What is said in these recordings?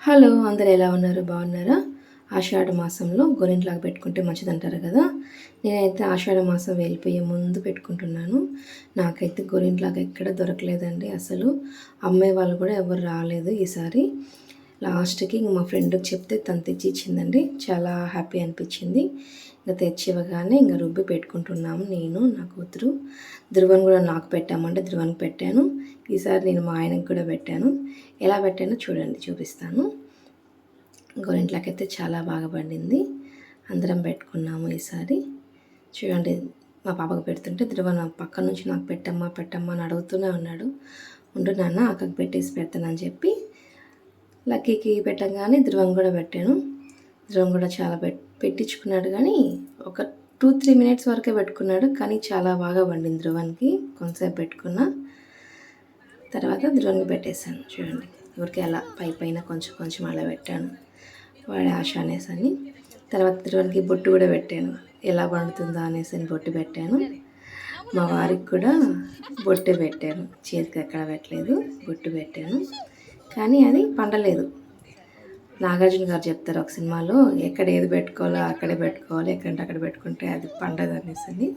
Hello అందరు ఎలా ఉన్నారు? బాగున్నారా? ఆషాఢ మాసంలో గోరింట్లాగా పెట్టుకుంటే మంచిదంటారు కదా. నేనైతే ఆషాఢ మాసం వెళ్ళిపోయే ముందు పెట్టుకుంటున్నాను. నాకైతే గోరింట్లాగా ఎక్కడ దొరకలేదండి అసలు. అమ్మే వాళ్ళు కూడా ఎవరు రాలేదు ఈసారి. లాస్ట్కి ఇంక మా ఫ్రెండ్కి చెప్తే తను తెచ్చి ఇచ్చిందండి చాలా హ్యాపీ అనిపించింది. ఇంకా తెచ్చి ఇవ్వగానే ఇంకా రుబ్బి పెట్టుకుంటున్నాము నేను నా కూతురు. ధ్రువన్ కూడా నాకు పెట్టామంటే ధ్రువన్కి పెట్టాను. ఈసారి నేను మా ఆయనకి కూడా పెట్టాను. ఎలా పెట్టానో చూడండి చూపిస్తాను. గోరింట్లకైతే చాలా బాగా పండింది. అందరం పెట్టుకున్నాము ఈసారి. చూడండి మా పాపకు పెడుతుంటే ధ్రువన్ పక్క నుంచి నాకు పెట్టమ్మా పెట్టమ్మా అని అడుగుతూనే ఉన్నాడు. ఉండు నాన్న అక్కకి పెట్టేసి పెడతానని చెప్పి లక్కీకి పెట్టగానే ధ్రువం కూడా పెట్టాను. ధ్రువం కూడా చాలా పెట్ పెట్టించుకున్నాడు కానీ ఒక టూ త్రీ మినిట్స్ వరకే పెట్టుకున్నాడు కానీ చాలా బాగా వండింది ధ్రువన్కి. కొంతసేపు పెట్టుకున్నా తర్వాత ధ్రువన్కి పెట్టేశాను. చూడండి ఊరికి అలా పై పైన కొంచెం కొంచెం అలా పెట్టాను. వాడి ఆశ అనేసి అని. తర్వాత ధ్రువన్కి బొట్టు కూడా పెట్టాను. ఎలా పండుతుందో అనేసి అని బొట్టు పెట్టాను. మా వారికి కూడా బొట్టు పెట్టాను. చేతికి ఎక్కడ పెట్టలేదు బొట్టు పెట్టాను. కానీ అది పండలేదు. నాగార్జున గారు చెప్తారు ఒక సినిమాలో ఎక్కడ ఏది పెట్టుకోవాలో అక్కడే పెట్టుకోవాలి ఎక్కడంటే అక్కడ పెట్టుకుంటే అది పండదు అనేసి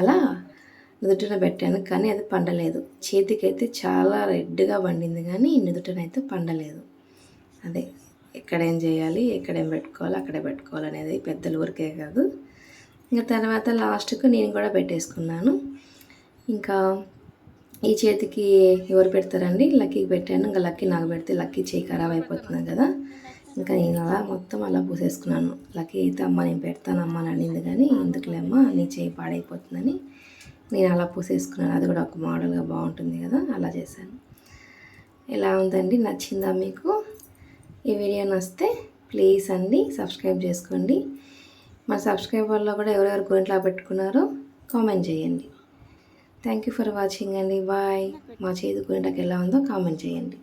అలా నుదుటిన పెట్టాను కానీ అది పండలేదు. చేతికైతే చాలా రెడ్గా పండింది కానీ నుదుటనైతే పండలేదు. అదే ఎక్కడేం చేయాలి ఎక్కడేం పెట్టుకోవాలి అక్కడే పెట్టుకోవాలి అనేది పెద్దల ఊరికే కాదు. ఇంకా తర్వాత లాస్ట్కు నేను కూడా పెట్టేసుకున్నాను. ఇంకా ఈ చేతికి ఎవరు పెడతారండి? లక్కీకి పెట్టాను. ఇంకా లక్కీ నాకు పెడితే లక్కీ చేయి ఖరాబ్ అయిపోతుంది కదా. ఇంకా నేను అలా మొత్తం అలా పూసేసుకున్నాను. లక్కీ అయితే అమ్మ నేను పెడతానమ్మా అని అనింది కానీ ఎందుకులేమ్మా నీ చేయి పాడైపోతుందని నేను అలా పూసేసుకున్నాను. అది కూడా ఒక మోడల్గా బాగుంటుంది కదా అలా చేశాను. ఎలా ఉందండి? నచ్చిందా మీకు? ఈ వీడియో నచ్చితే ప్లీజ్ అండి సబ్స్క్రైబ్ చేసుకోండి. మా సబ్స్క్రైబర్లో కూడా ఎవరెవరు గోంట్లా పెట్టుకున్నారో కామెంట్ చేయండి. థ్యాంక్ యూ ఫర్ వాచింగ్ అండి. బాయ్ మా చేతి గుండెకి ఎలా ఉందో కామెంట్ చేయండి.